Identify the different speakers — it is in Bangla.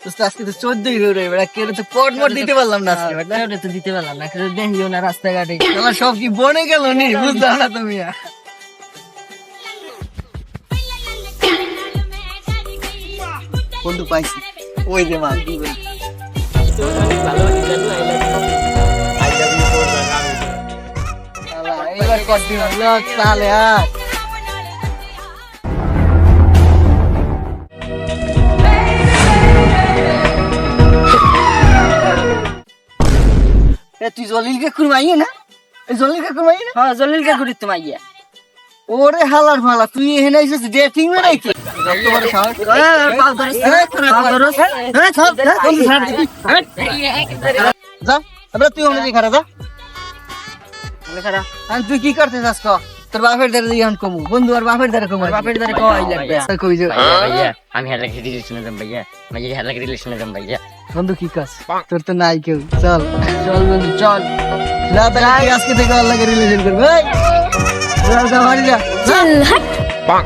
Speaker 1: আজকে তো চোদ্দই ফেব্রুয়ারি বেটা কেউ পট মট দিতে পারলাম না আজকে বেটা।
Speaker 2: তো দিতে পারলাম না কেউ দেখিও না রাস্তাঘাটে।
Speaker 1: আমার সব কি বনে গেল নি? বুঝলাম না তুমি। বন্ধু পাইছি। ওই যে মা এবার কটি হলো তাহলে আর এ তুই জলিলকে কুরমাইয়ে না? জলিলকে কুরমাইয়ে না?
Speaker 2: হ্যাঁ জলিল কে ঘুরিতে মাইয়া
Speaker 1: ওরে হালার ফালা তুই এখানে এসেছিস ডেটিং মে নাকি যা তুই ওখানে খারা যা। আর তুই কি করতে চাস তোর বাপের দ্বারা দিয়ে আমি কমু। বন্ধু আর বাপের দ্বারা কমু
Speaker 2: বাপের দ্বারা কওয়াই লাগবে।
Speaker 1: তাই কই যে
Speaker 3: ভাইয়া আমি হেলাকে রিলেশনে যাম ভাইয়া। ভাইয়া হেলাকে রিলেশনে যাম ভাইয়া।
Speaker 1: বন্ধু কি কাজ? তোর তো নাই কেউ। চল।
Speaker 2: চল বন্ধু চল।
Speaker 1: না তাহলে আজকে থেকে আল্লাহকে রিলেশন করবে এই, যা, যা, বাড়ি যা। যা।
Speaker 3: পাক